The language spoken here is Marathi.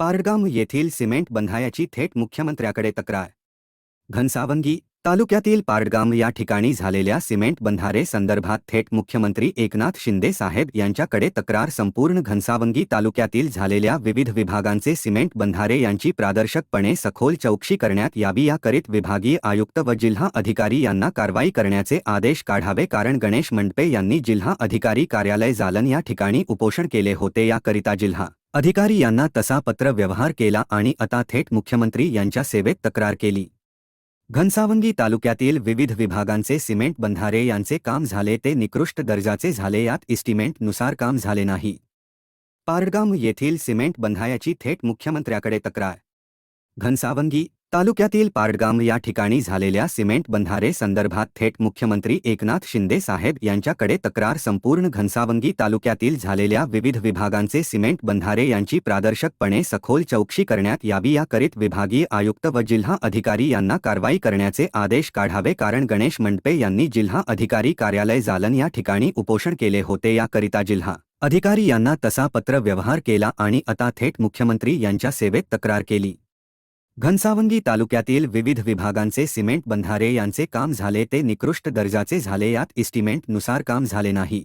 पारडगाम येथील सिमेंट बंधायाची थेट मुख्यमंत्र्याकडे तक्रार. घनसावंगी तालुक्यातील पारडगाम या ठिकाणी झालेल्या सिमेंट बंधारे संदर्भात थेट मुख्यमंत्री एकनाथ शिंदे साहेब यांच्याकडे तक्रार संपूर्ण घनसावंगी तालुक्यातील झालेल्या विविध विभागांचे सिमेंट बंधारे यांची प्रादर्शकपणे सखोल चौकशी करण्यात यावी याकरीत विभागीय आयुक्त व जिल्हा अधिकारी यांना कारवाई करण्याचे आदेश काढावे कारण गणेश मंडपे यांनी जिल्हा अधिकारी कार्यालय जालन या ठिकाणी उपोषण केले होते याकरिता जिल्हा अधिकारी यांना तसा पत्र व्यवहार केला आणि आता थेट मुख्यमंत्री यांच्या सेवेत तक्रार केली. घनसावंगी तालुक्यातील विविध विभागांचे सिमेंट बंधारे यांचे काम झाले ते निकृष्ट दर्जाचे झाले यात इस्टिमेंटनुसार काम झाले नाही. पारडगाम येथील सिमेंट बंधायाची थेट मुख्यमंत्र्याकडे तक्रार. घनसावंगी तालुक्यातील पारडगाम या ठिकाणी झालेल्या सिमेंट बंधारे संदर्भात थेट मुख्यमंत्री एकनाथ शिंदे साहेब यांच्याकडे तक्रार संपूर्ण घनसावंगी तालुक्यातील झालेल्या विविध विभागांचे सिमेंट बंधारे यांची प्रादर्शकपणे सखोल चौकशी करण्यात यावी याकरीत विभागीय आयुक्त व जिल्हा अधिकारी यांना कारवाई करण्याचे आदेश काढावे कारण गणेश मंडपे यांनी जिल्हा अधिकारी कार्यालय जालन या ठिकाणी उपोषण केले होते याकरिता जिल्हा अधिकारी यांना तसा पत्र व्यवहार केला आणि आता थेट मुख्यमंत्री यांच्या सेवेत तक्रार केली. घनसावंगी तालुक्यातील विविध विभागांचे सिमेंट बंधारे यांचे काम झाले ते निकृष्ट दर्जाचे झाले यात इस्टिमेंटनुसार काम झाले नाही.